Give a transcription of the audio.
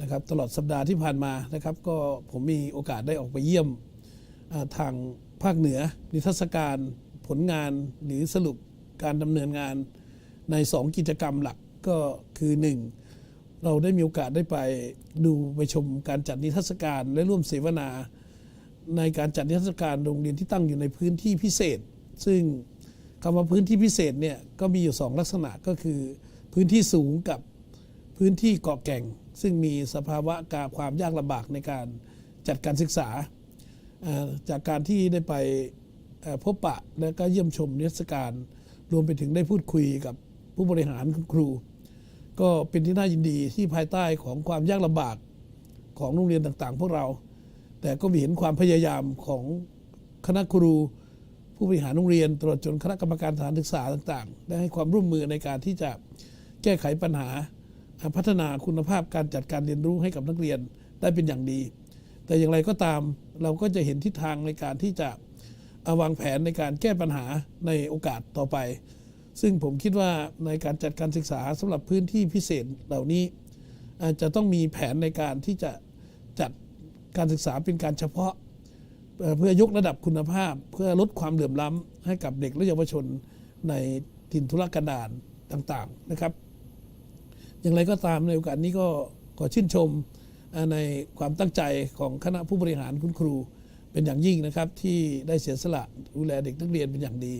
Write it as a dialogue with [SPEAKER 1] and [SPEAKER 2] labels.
[SPEAKER 1] นะครับตลอดสัปดาห์ที่ผ่านมานะครับ ก็ผมมีโอกาสได้ออกไปเยี่ยมทางภาคเหนือ นิทรรศการผลงานหรือสรุปการดำเนินงานใน 2 กิจกรรมหลักก็คือ 1 เราได้มีโอกาสได้ไปดูไปชมการจัดนิทรรศการและร่วมเสวนา ในการจัดนิทรรศการโรงเรียนที่ตั้งอยู่ในพื้นที่พิเศษ ซึ่งคำว่าพื้นที่พิเศษเนี่ยก็มีอยู่สองลักษณะก็คือ พื้นที่สูงกับพื้นที่เกาะแก่ง ซึ่งมีสภาวะการความยากลำบากในการจัดการศึกษา จากการที่ได้ไปพบปะและก็เยี่ยมชมนิทรรศการ รวมไปถึงได้พูดคุยกับผู้บริหารคุณครู ก็เป็นที่น่ายินดีที่ภายใต้ของความยากลำบากของโรงเรียนต่างๆ พวกเรา แต่ก็มีเห็นความพยายามของคณะครู ผู้บริหารโรงเรียนตลอดจนคณะกรรมการสถานศึกษาต่างๆ ได้ให้ความร่วมมือในการที่จะแก้ไขปัญหา พัฒนาคุณภาพการจัดการเรียนรู้ให้กับนักเรียนได้เป็นอย่างดี แต่อย่างไรก็ตามเราก็จะเห็นทิศทางในการที่จะาวางแผนในการแก้ปัญหาในโอกาสต่อไป ซึ่งผมคิดว่าในการจัดการศึกษาสำหรับพื้นที่พิเศษเหล่านี้อาจจะต้องมีแผนในการที่จะจัดการศึกษาเป็นการเฉพาะเอ่อเพื่อยกระดับคุณภาพ เพื่อลดความเหลื่อมล้ำให้กับเด็กและเยาวชนในถิ่นทุรกันดารต่าง ๆ นะครับ อย่างไรก็ตามในโอกาสนี้ก็ขอชื่นชมในความตั้งใจของคณะผู้บริหารคุณครูเป็นอย่างยิ่งนะครับ ที่ได้เสียสละดูแลเด็กนักเรียนเป็นอย่างดี